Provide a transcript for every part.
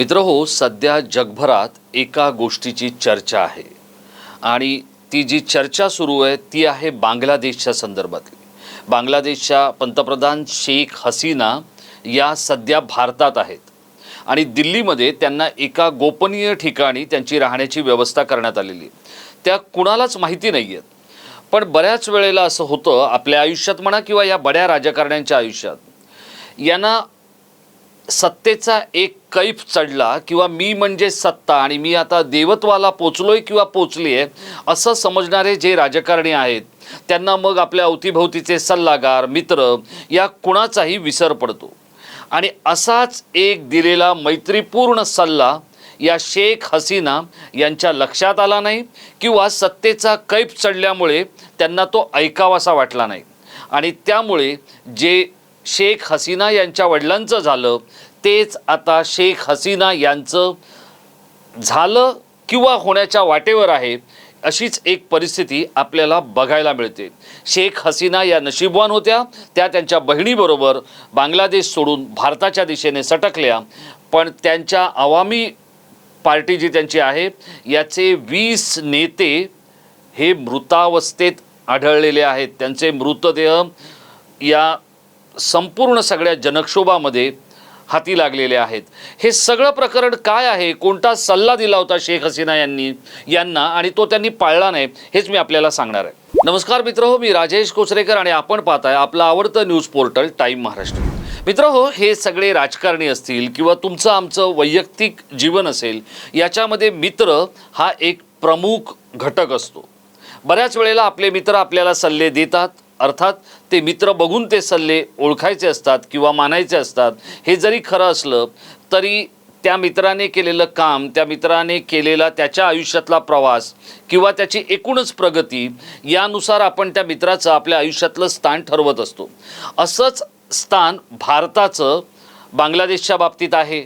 मित्र हो सध्या जगभरात एका गोष्टीची चर्चा आहे. आणि ती जी चर्चा सुरू आहे ती आहे बांगलादेशच्या संदर्भातली. बांगलादेशच्या पंतप्रधान शेख हसीना या सध्या भारतात आहेत. आणि दिल्लीमध्ये त्यांना एका गोपनीय ठिकाणी त्यांची राहण्याची व्यवस्था करण्यात आलेली आहे. त्या कुणालाच माहिती नाही आहेत पण बऱ्याच वेळेला असं होतं आपल्या आयुष्यात म्हणा किंवा या बड्या राजकारण्यांच्या आयुष्यात यांना सत्तेचा एक कैफ चढला किंवा मी म्हणजे सत्ता आणि मी आता देवत्वाला पोचलोय किंवा पोचली आहे असं समजणारे जे राजकारणी आहेत त्यांना मग आपल्या अवतीभोवतीचे सल्लागार मित्र या कुणाचाही विसर पडतो. आणि असाच एक दिलेला मैत्रीपूर्ण सल्ला या शेख हसीना यांच्या लक्षात आला नाही किंवा सत्तेचा कैफ चढल्यामुळे त्यांना तो ऐकावासा वाटला नाही. आणि त्यामुळे जे शेख हसीना यांच्या वडिलांचं झालं. तेच आता शेख हसीना यांचं झालं किंवा होण्याच्या वाटेवर आहे अशीच एक परिस्थिती आपल्याला बघायला मिळते. शेख हसीना या नशीबवान होत्या त्या त्यांच्या बहिणीबरोबर बांगलादेश सोडून भारताच्या दिशेने सटकल्या. पण त्यांच्या आवामी पार्टी जी त्यांची आहे याचे वीस नेते हे मृतावस्थेत आढळलेले आहेत. त्यांचे मृतदेह या संपूर्ण सगळ्या जनक्षोभामध्ये हाती लागलेले आहेत. हे सगळं प्रकरण काय आहे? कोणता सल्ला दिला होता शेख हसीना यांनी यांना आणि तो त्यांनी पाळला नाही हेच मी आपल्याला सांगणार आहे. नमस्कार मित्र हो मी राजेश कोचरेकर आणि आपण पाहताय आपलं आवडतं न्यूज पोर्टल टाईम महाराष्ट्र. मित्र हो हे सगळे राजकारणी असतील किंवा तुमचं आमचं वैयक्तिक जीवन असेल याच्यामध्ये मित्र हा एक प्रमुख घटक असतो. बऱ्याच वेळेला आपले मित्र आपल्याला सल्ले देतात अर्थात ते मित्र बघून ते सल्ले ओळखायचे असतात किंवा मानायचे असतात हे जरी खरं असलं तरी त्या मित्राने केलेलं काम त्या मित्राने केलेला त्याच्या आयुष्यातला प्रवास किंवा त्याची एकूणच प्रगती यानुसार आपण त्या मित्राचं आपल्या आयुष्यातलं स्थान ठरवत असतो. असंच स्थान भारताचं बांगलादेशच्या बाबतीत आहे.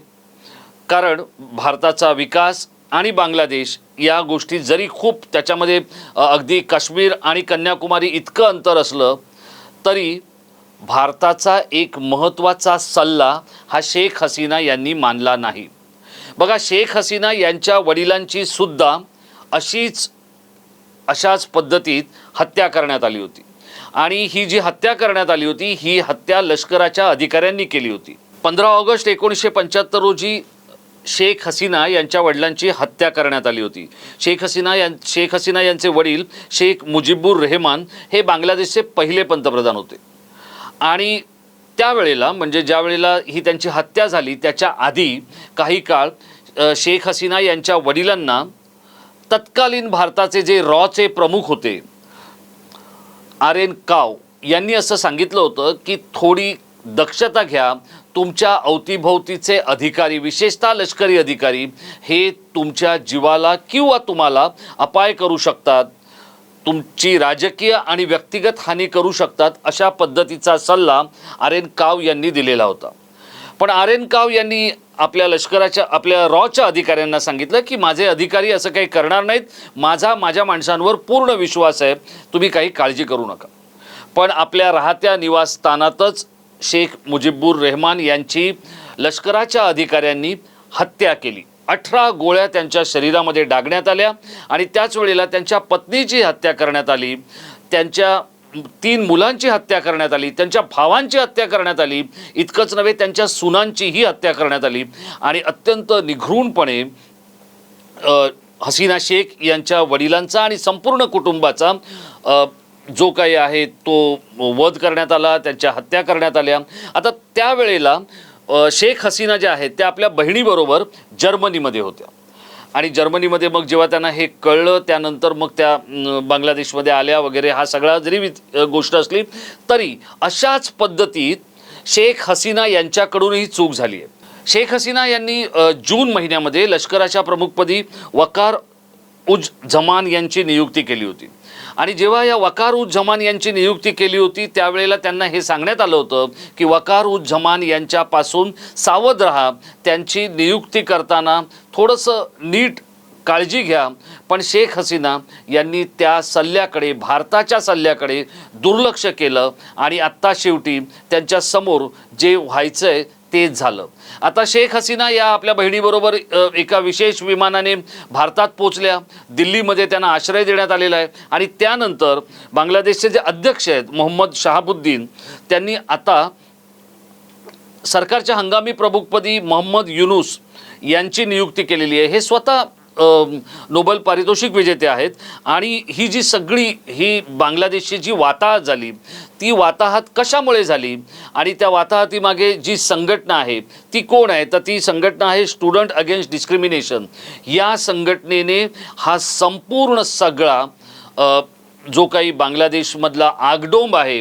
कारण भारताचा विकास आणि बांगलादेश या गोष्टी जरी खूप त्याच्यामध्ये अगदी काश्मीर आणि कन्याकुमारी इतकं अंतर असलं तरी भारताचा एक महत्त्वाचा सल्ला हा शेख हसीना यांनी मानला नाही. बघा शेख हसीना यांच्या वडिलांची सुद्धा अशीच अशाच पद्धतीत हत्या करण्यात आली होती. आणि ही जी हत्या करण्यात आली होती ही हत्या लष्कराच्या अधिकाऱ्यांनी केली होती. पंधरा ऑगस्ट एकोणीसशे पंच्याहत्तर रोजी शेख हसीना यांच्या वडिलांची हत्या करण्यात आली होती. शेख हसीना यां शेख हसीना यांचे वडील शेख मुजिबुर रेहमान हे बांगलादेशचे पहिले पंतप्रधान होते. आणि त्यावेळेला म्हणजे ज्या वेळेला ही त्यांची हत्या झाली त्याच्या आधी काही काळ शेख हसीना यांच्या वडिलांना तत्कालीन भारताचे जे रॉचे प्रमुख होते आर एन काव यांनी असं सांगितलं होतं की थोडी दक्षता घ्या तुमच्या अवतीभोवतीचे अधिकारी विशेषतः लष्करी अधिकारी हे तुमच्या जीवाला किंवा तुम्हाला अपाय करू शकतात तुमची राजकीय आणि व्यक्तिगत हानी करू शकतात अशा पद्धतीचा सल्ला आर एन काव यांनी दिलेला होता. पण आर एन काव यांनी आपल्या लष्कराच्या आपल्या रॉच्या अधिकाऱ्यांना सांगितलं की माझे अधिकारी असं काही करणार नाहीत माझा माझ्या माणसांवर पूर्ण विश्वास आहे तुम्ही काही काळजी करू नका. पण आपल्या राहत्या निवासस्थानातच शेख मुजिबुर रेहमान यांची लष्कराच्या अधिकाऱ्यांनी हत्या केली. अठरा गोळ्या त्यांच्या शरीरामध्ये डागण्यात आल्या आणि त्याच वेळेला त्यांच्या पत्नीची हत्या करण्यात आली. त्यांच्या तीन मुलांची हत्या करण्यात आली. त्यांच्या भावांची हत्या करण्यात आली. इतकंच नव्हे त्यांच्या सुनांचीही हत्या करण्यात आली. आणि अत्यंत निघृणपणे हसीना शेख यांच्या वडिलांचा आणि संपूर्ण कुटुंबाचा जो काही आहे तो वध करण्यात आला त्यांच्या हत्या करण्यात आल्या. आता त्यावेळेला शेख हसीना ज्या आहेत त्या आपल्या बहिणीबरोबर जर्मनीमध्ये होत्या. आणि जर्मनीमध्ये मग जेव्हा त्यांना हे कळलं त्यानंतर मग त्या बांगलादेशमध्ये आल्या वगैरे हा सगळा जरी गोष्ट असली तरी अशाच पद्धतीत शेख हसीना यांच्याकडूनही चूक झाली आहे. शेख हसीना यांनी जून महिन्यामध्ये लष्कराच्या प्रमुखपदी वकार उज जमान यांची नियुक्ती केली होती. आणि जेव्हा या वकार उज यांची नियुक्ती केली होती त्यावेळेला त्यांना हे सांगण्यात आलं होतं की वकार उज यांच्यापासून सावध राहा त्यांची नियुक्ती करताना थोडंसं नीट काळजी घ्या. पण शेख हसीना यांनी त्या सल्ल्याकडे भारताच्या सल्ल्याकडे दुर्लक्ष केलं आणि आत्ता शेवटी त्यांच्यासमोर जे व्हायचं आहे तेच झालं. आता शेख हसीना या आपल्या बहिणीबरोबर एका विशेष विमानाने भारतात पोचल्या दिल्लीमध्ये त्यांना आश्रय देण्यात आलेला आहे. आणि त्यानंतर बांगलादेशचे जे अध्यक्ष आहेत मोहम्मद शहाबुद्दीन त्यांनी आता सरकारच्या हंगामी प्रमुखपदी मोहम्मद युनुस यांची नियुक्ती केलेली आहे. हे स्वतः नोबल पारितोषिक विजेते आहेत. आणि ही जी सगळी ही बांगलादेशची जी वाताहत झाली ती वाताहत कशामुळे झाली? आणि त्या वाताहतीमागे जी संघटना आहे ती कोण आहे? तर ती संघटना आहे स्टुडंट अगेन्स्ट डिस्क्रिमिनेशन या संघटनेने हा संपूर्ण सगळा जो काही बांगलादेशमधला आगडोंब आहे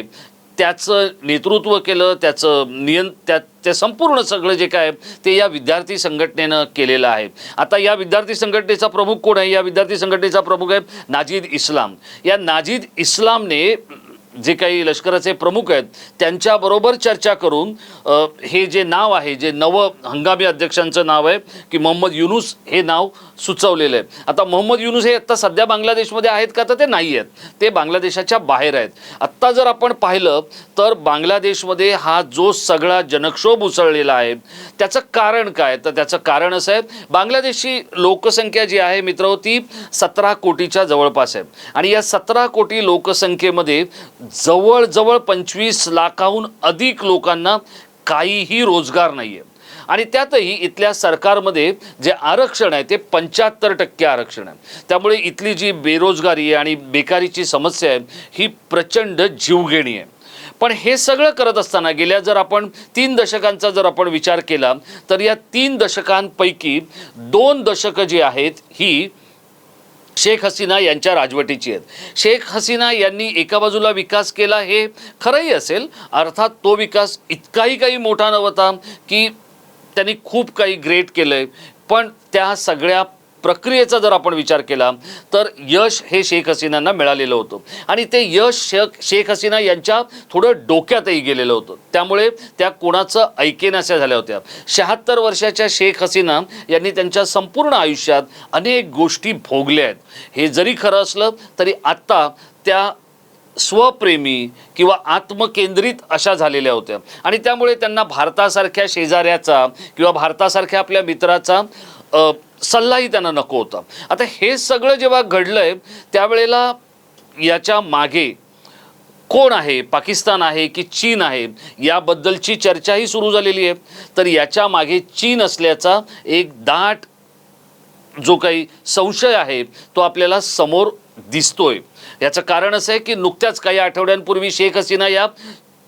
त्याचं नेतृत्व केलं त्याचं नियं त्या ते संपूर्ण सगळं जे काय आहे, ते या विद्यार्थी संघटनेनं केलेलं आहे. आता या विद्यार्थी संघटनेचा प्रमुख कोण आहे? या विद्यार्थी संघटनेचा प्रमुख आहे नाजीद इस्लाम. या नाजीद इस्लामने जे काही लष्कराचे प्रमुख आहेत त्यांच्याबरोबर चर्चा करून अ, हे जे नाव आहे जे नवं हंगामी अध्यक्षांचं नाव आहे की मोहम्मद युनुस हे नाव सुचवलेलं आहे. आता मोहम्मद युनुस हे आत्ता सध्या बांगलादेशमध्ये आहेत का तर ते नाही आहेत. ते बांगलादेशाच्या बाहेर आहेत. आत्ता जर आपण पाहिलं तर बांगलादेशमध्ये हा जो सगळा जनक्षोभ उसळलेला आहे त्याचं कारण काय? तर त्याचं कारण असं आहे बांगलादेशची लोकसंख्या जी आहे मित्र ती सतरा कोटीच्या जवळपास आहे. आणि या सतरा कोटी लोकसंख्येमध्ये जवळजवळ पंचवीस लाखाहून अधिक लोकांना काहीही रोजगार नाही आहे आणि त्यातही इथल्या सरकारमध्ये जे आरक्षण आहे ते पंच्याहत्तर टक्के आरक्षण आहे. त्यामुळे इथली जी बेरोजगारी आहे आणि बेकारीची समस्या आहे ही प्रचंड जीवघेणी आहे. पण हे सगळं करत असताना गेल्या जर आपण तीन दशकांचा जर आपण विचार केला तर या तीन दशकांपैकी दोन दशकं जी आहेत ही शेख हसीना यांच्या राजवटीची आहेत. शेख हसीना यांनी एका बाजूला विकास केला हे खरंही असेल अर्थात तो विकास इतकाही काही मोठा नव्हता की त्यांनी खूप काही ग्रेट केलं आहे पण त्या सगळ्या प्रक्रियेचा जर आपण विचार केला तर यश हे शेख हसीनांना मिळालेलं होतं. आणि ते यश शेख शेख हसीना यांच्या थोडं डोक्यातही गेलेलं होतं. त्यामुळे त्या कोणाचं ऐकेनाशा झाल्या होत्या. शहात्तर वर्षाच्या शेख हसीना यांनी त्यांच्या संपूर्ण आयुष्यात अनेक गोष्टी भोगल्या आहेत. हे जरी खरं असलं तरी आत्ता त्या स्वप्रेमी किंवा आत्मकेंद्रित अशा झालेल्या होत्या. आणि त्यामुळे त्यांना भारतासारख्या शेजाऱ्याचा किंवा भारतासारख्या आपल्या मित्राचा सल्लाही त्यांना नको होता. आता हे सगळं जेव्हा घडलंय त्यावेळेला याच्या मागे कोण आहे? पाकिस्तान आहे की चीन आहे? याबद्दलची चर्चाही सुरू झालेली आहे. तर याच्या मागे चीन असल्याचा एक दाट जो काही संशय आहे तो आपल्याला समोर दिसतोय. याचं कारण असं आहे की नुकत्याच काही आठवड्यांपूर्वी शेख हसीना या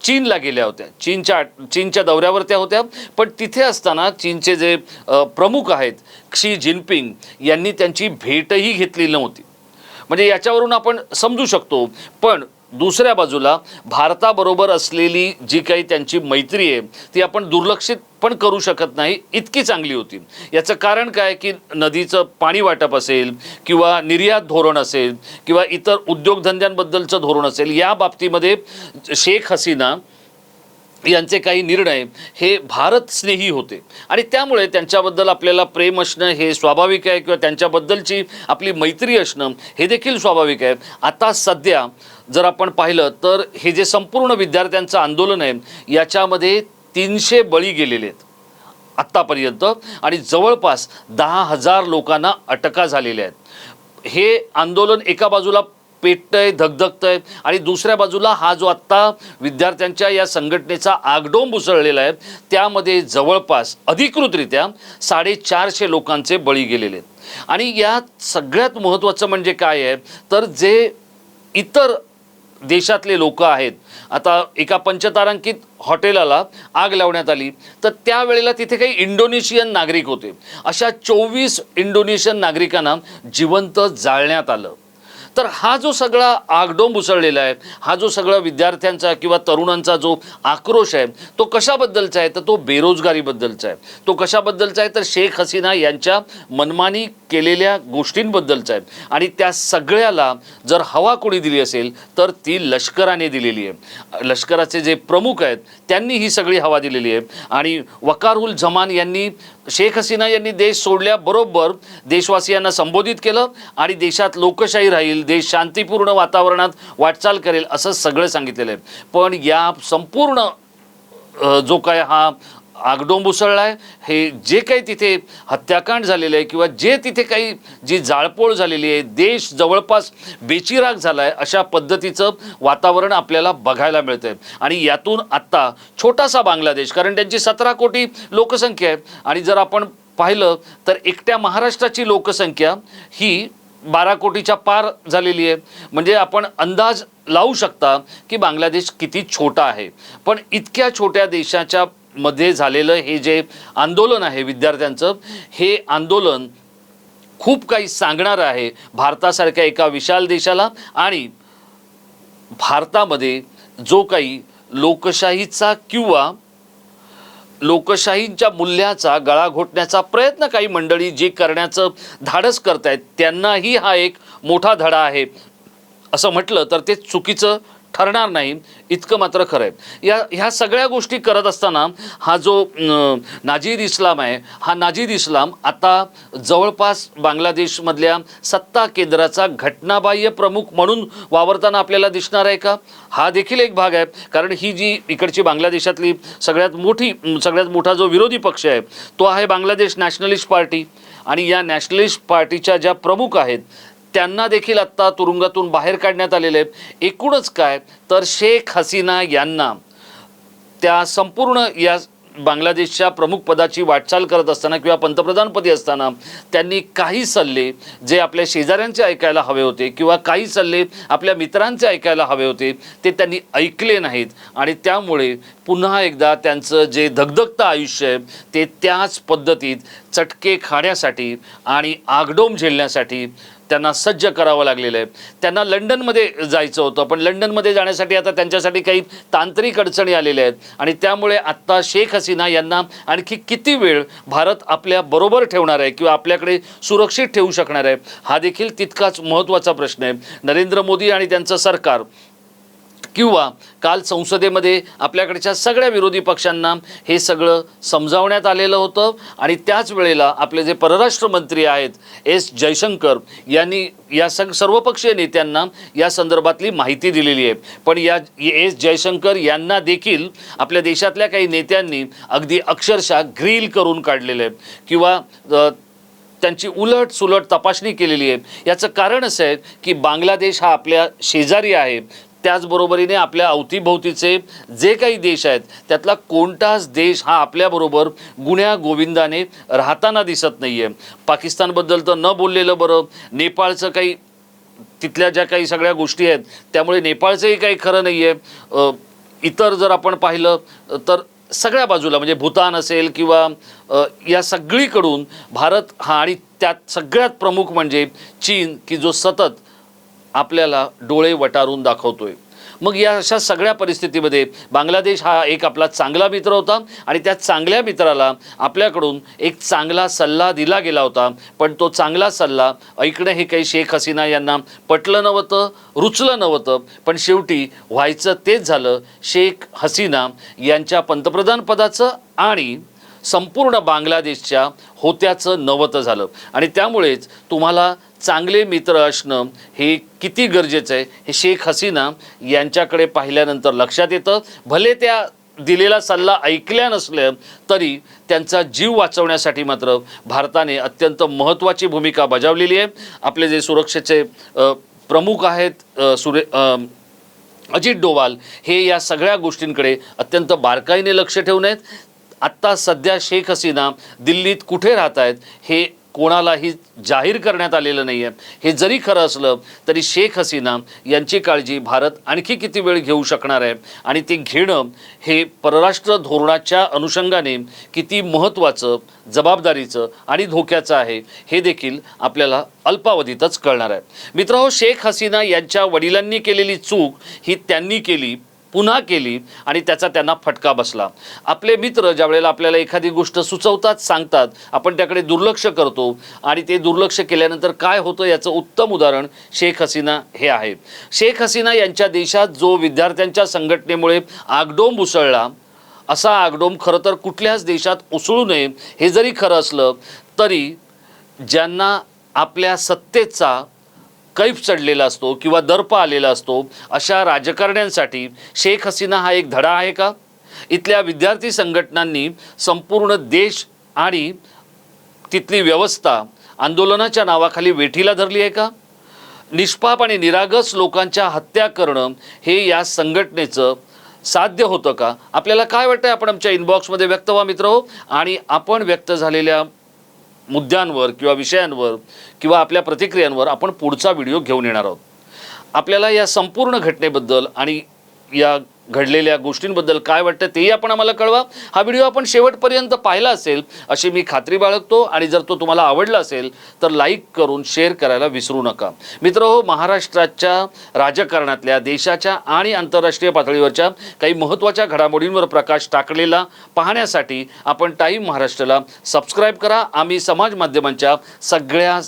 चीनला गेल्या होत्या. चीनच्या चीनच्या दौऱ्यावर त्या होत्या. पण तिथे असताना चीनचे जे प्रमुख आहेत क्षी जिनपिंग यांनी त्यांची भेटही घेतलेली नव्हती. म्हणजे याच्यावरून आपण समजू शकतो. पण दुसऱ्या बाजूला भारताबरोबर असलेली जी काही त्यांची मैत्री आहे ती आपण दुर्लक्षित पण करू शकत नाही इतकी चांगली होती. याचं कारण काय की नदीचं पाणी वाटप असेल किंवा निर्यात धोरण असेल किंवा इतर उद्योगधंद्यांबद्दलचं धोरण असेल या बाबतीमध्ये शेख हसीना यांचे काही निर्णय हे भारत स्नेही होते. आणि त्यामुळे त्यांच्याबद्दल आपल्याला प्रेम असणं हे स्वाभाविक आहे किंवा त्यांच्याबद्दलची आपली मैत्री असणं हे देखील स्वाभाविक आहे. आता सध्या जर आपण पाहिलं तर हे जे संपूर्ण विद्यार्थ्यांचं आंदोलन आहे याच्यामध्ये तीनशे बळी गेलेले आहेत आत्तापर्यंत. आणि जवळपास दहा हजार लोकांना अटका झालेल्या आहेत. हे आंदोलन एका बाजूला पेटतंय धगधगतंय आणि दुसऱ्या बाजूला हा जो आत्ता विद्यार्थ्यांच्या या संघटनेचा आगडोंब उसळलेला आहे त्यामध्ये जवळपास अधिकृतरित्या साडेचारशे लोकांचे बळी गेलेले आहेत. आणि यात सगळ्यात महत्त्वाचं म्हणजे काय आहे तर जे इतर देशातले लोक आहेत. आता एका पंचतारांकित हॉटेलाला आग लावण्यात आली. तर त्यावेळेला तिथे काही इंडोनेशियन नागरिक होते. अशा चोवीस इंडोनेशियन नागरिकांना जिवंत जाळण्यात आलं. तर हा जो सगळा आगडोंब उसळलेला आहे हा जो सगळा विद्यार्थ्यांचा किंवा तरुणांचा जो आक्रोश आहे तो कशाबद्दलचा आहे? तर तो बेरोजगारीबद्दलचा आहे. तो कशाबद्दलचा आहे? तर शेख हसीना यांच्या मनमानी केलेल्या गोष्टींबद्दलचा आहे. आणि त्या सगळ्याला जर हवा कोणी दिली असेल तर ती लष्कराने दिलेली आहे. लष्कराचे जे प्रमुख आहेत त्यांनी ही सगळी हवा दिलेली आहे. आणि वकारुल जमान यांनी शेख हसीना यांनी देश सोडल्याबरोबर देशवासियांना संबोधित केलं आणि देशात लोकशाही राहील देश शांतीपूर्ण वातावरणात वाटचाल करेल असं सगळं सांगितलेलं आहे पण या संपूर्ण जो काय हा आगडोंब उसळलाय. हे जे काही तिथे हत्याकांड झालेलं आहे किंवा जे तिथे काही जी जाळपोळ झालेली आहे देश जवळपास बेचिराग झाला आहे अशा पद्धतीचं वातावरण आपल्याला बघायला मिळतं आहे आणि यातून आत्ता छोटासा बांगलादेश कारण त्यांची सतरा कोटी लोकसंख्या आहे. आणि जर आपण पाहिलं तर एकट्या महाराष्ट्राची लोकसंख्या ही बारा कोटीच्या पार झालेली आहे. म्हणजे आपण अंदाज लावू शकता की बांगलादेश किती छोटा आहे. पण इतक्या छोट्या देशाच्या मध्ये झालेलं हे जे आंदोलन आहे विद्यार्थ्यांचं हे आंदोलन खूप काही सांगणार आहे भारतासारख्या एका विशाल देशाला आणि भारतामध्ये जो काही लोकशाहीचा किंवा लोकशाहीच्या मूल्याचा गळा घोटण्याचा प्रयत्न काही मंडळी जे करण्याचं धाडस करत आहेत त्यांनाही हा एक मोठा धडा आहे. असं म्हटलं तर ते चुकीचं ठरणार नाही इतकं मात्र खरं आहे. या ह्या सगळ्या गोष्टी करत असताना हा जो अं, नाजीर इस्लाम आहे हा नाजीर इस्लाम आता जवळपास बांगलादेशमधल्या सत्ता केंद्राचा घटनाबाह्य प्रमुख म्हणून वावरताना आपल्याला दिसणार आहे का? हा देखील एक भाग आहे कारण ही जी इकडची बांगलादेशातली सगळ्यात मोठी सगळ्यात मोठा जो विरोधी पक्ष आहे तो आहे बांगलादेश नॅशनलिस्ट पार्टी. आणि या नॅशनलिस्ट पार्टीच्या ज्या प्रमुख आहेत त्यांना देखील आत्ता तुरुंगातून बाहेर काढण्यात आलेले आहेत. एकूणच काय? तर शेख हसीना यांना त्या संपूर्ण या बांगलादेशच्या प्रमुख पदाची वाटचाल करत असताना किंवा पंतप्रधानपदी असताना त्यांनी काही सल्ले जे आपल्या शेजाऱ्यांचे ऐकायला हवे होते किंवा काही सल्ले आपल्या मित्रांचे ऐकायला हवे होते ते त्यांनी ऐकले नाहीत. आणि त्यामुळे पुन्हा एकदा त्यांचं जे धगधगतं आयुष्य आहे ते त्याच पद्धतीत चटके खाण्यासाठी आणि आगडोम झेलण्यासाठी त्यांना सज्ज करावं लागलेलं आहे. त्यांना लंडनमध्ये जायचं होतं पण लंडनमध्ये जाण्यासाठी आता त्यांच्यासाठी काही तांत्रिक अडचणी आलेल्या आहेत. आणि त्यामुळे आत्ता शेख हसीना यांना आणखी किती वेळ भारत आपल्या बरोबर ठेवणार आहे किंवा आपल्याकडे सुरक्षित ठेवू शकणार आहे हा देखील तितकाच महत्त्वाचा प्रश्न आहे. नरेंद्र मोदी आणि त्यांचं सरकार किंवा काल संसदेमध्ये आपल्याकडच्या सगळ्या विरोधी पक्षांना हे सगळं समजावण्यात आलेलं होतं आणि त्याच वेळेला आपले जे परराष्ट्र मंत्री आहेत एस जयशंकर यांनी या सग सर्वपक्षीय नेत्यांना या संदर्भातली माहिती दिलेली आहे. पण या एस जयशंकर यांना देखील आपल्या देशातल्या काही नेत्यांनी अगदी अक्षरशः ग्रील करून काढलेलं आहे. किंवा त्यांची उलट सुलट तपासणी केलेली आहे. याचं कारण असं आहे की बांगलादेश हा आपल्या शेजारी आहे. त्याचबरोबरीने आपल्या अवतीभोवतीचे जे काही देश आहेत त्यातला कोणताच देश हा आपल्याबरोबर गुण्या गोविंदाने राहताना दिसत नाही आहे पाकिस्तानबद्दल तर न बोललेलं बरं नेपाळचं काही तिथल्या ज्या काही सगळ्या गोष्टी आहेत त्यामुळे नेपाळचंही काही खरं नाही आहे इतर जर आपण पाहिलं तर सगळ्या बाजूला म्हणजे भूतान असेल किंवा या सगळीकडून भारत हा आणि त्यात सगळ्यात प्रमुख म्हणजे चीन की जो सतत आपल्याला डोळे वटारून दाखवतोय. मग या अशा सगळ्या परिस्थितीमध्ये बांगलादेश हा एक आपला चांगला मित्र होता आणि त्या चांगल्या मित्राला आपल्याकडून एक चांगला सल्ला दिला गेला होता. पण तो चांगला सल्ला ऐकणं हे काही शेख हसीना यांना पटलं नव्हतं रुचलं नव्हतं. पण शेवटी व्हायचं तेच झालं. शेख हसीना यांच्या पंतप्रधानपदाचं आणि संपूर्ण बांगलादेशच्या होत्याचं नवतं झालं. आणि त्यामुळेच तुम्हाला चांगले मित्र असणं हे किती गरजेचं आहे? हे शेख हसीना यांच्याकडे पाहिल्यानंतर लक्षात येतं. भले त्या दिलेला सल्ला ऐकल्या नसल्या तरी त्यांचा जीव वाचवण्यासाठी मात्र भारताने अत्यंत महत्त्वाची भूमिका बजावलेली आहे. आपले जे सुरक्षेचे प्रमुख आहेत सुरे अजित डोवाल हे या सगळ्या गोष्टींकडे अत्यंत बारकाईने लक्ष ठेवून आहेत. आत्ता सध्या शेख हसीना दिल्लीत कुठे राहत आहेत हे कोणालाही जाहीर करण्यात आलेलं नाही आहे हे जरी खरं असलं तरी शेख हसीना यांची काळजी भारत आणखी किती वेळ घेऊ शकणार आहे? आणि ते घेणं हे परराष्ट्र धोरणाच्या अनुषंगाने किती महत्त्वाचं जबाबदारीचं आणि धोक्याचं आहे हे देखील आपल्याला अल्पावधीतच कळणार आहे. मित्रांनो शेख हसीना यांच्या वडिलांनी केलेली चूक ही त्यांनी केली पुन्हा केली आणि त्याचा त्यांना फटका बसला. आपले मित्र ज्या वेळेला आपल्याला एखादी गोष्ट सुचवतात सांगतात आपण त्याकडे दुर्लक्ष करतो आणि ते दुर्लक्ष केल्यानंतर काय होतं याचं उत्तम उदाहरण शेख हसीना हे आहे. शेख हसीना यांच्या देशात जो विद्यार्थ्यांच्या संघटनेमुळे आगडोंब उसळला असा आगडोंब खरं तर कुठल्याच देशात उसळू नये हे जरी खरं असलं तरी ज्यांना आपल्या सत्तेचा कैफ चढलेला असतो किंवा दर्प आलेला असतो अशा राजकारण्यांसाठी शेख हसीना हा एक धडा आहे का? इथल्या विद्यार्थी संघटनांनी संपूर्ण देश आणि तिथली व्यवस्था आंदोलनाच्या नावाखाली वेठीला धरली आहे का? निष्पाप आणि निरागस लोकांच्या हत्या करणं हे या संघटनेचं साध्य होतं का? आपल्याला काय वाटतं आपण आमच्या इनबॉक्समध्ये व्यक्त व्हा मित्र. हो आणि आपण व्यक्त झालेल्या मुद्द्यांवर किंवा विषयांवर किंवा आपल्या प्रतिक्रियांवर आपण पुढचा व्हिडिओ घेऊन येणार आहोत. आपल्याला या संपूर्ण घटनेबद्दल आणि या घडलेल्या गोष्टींबद्दल काय वाटतं तेही आपण आम्हाला कळवा. हा व्हिडिओ आपण शेवटपर्यंत पाहिला असेल अशी मी खात्री बाळगतो आणि जर तो तुम्हाला आवडला असेल तर लाईक करून शेअर करायला विसरू नका. मित्र हो महाराष्ट्राच्या राजकारणातल्या देशाच्या आणि आंतरराष्ट्रीय पातळीवरच्या काही महत्त्वाच्या घडामोडींवर प्रकाश टाकलेला पाहण्यासाठी आपण टाईम महाराष्ट्राला सबस्क्राईब करा. आम्ही समाज माध्यमांच्या सगळ्या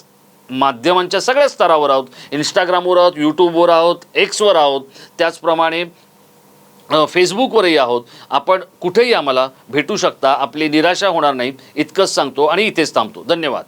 माध्यमांच्या सगळ्या स्तरावर आहोत. इंस्टाग्रामवर आहोत यूट्यूबवर आहोत एक्सवर आहोत. त्याचप्रमाणे फेसबुकवरही आहोत. आपण कुठेही आम्हाला भेटू शकता. आपली निराशा होणार नाही. इतकंच सांगतो आणि इथेच थांबतो. धन्यवाद.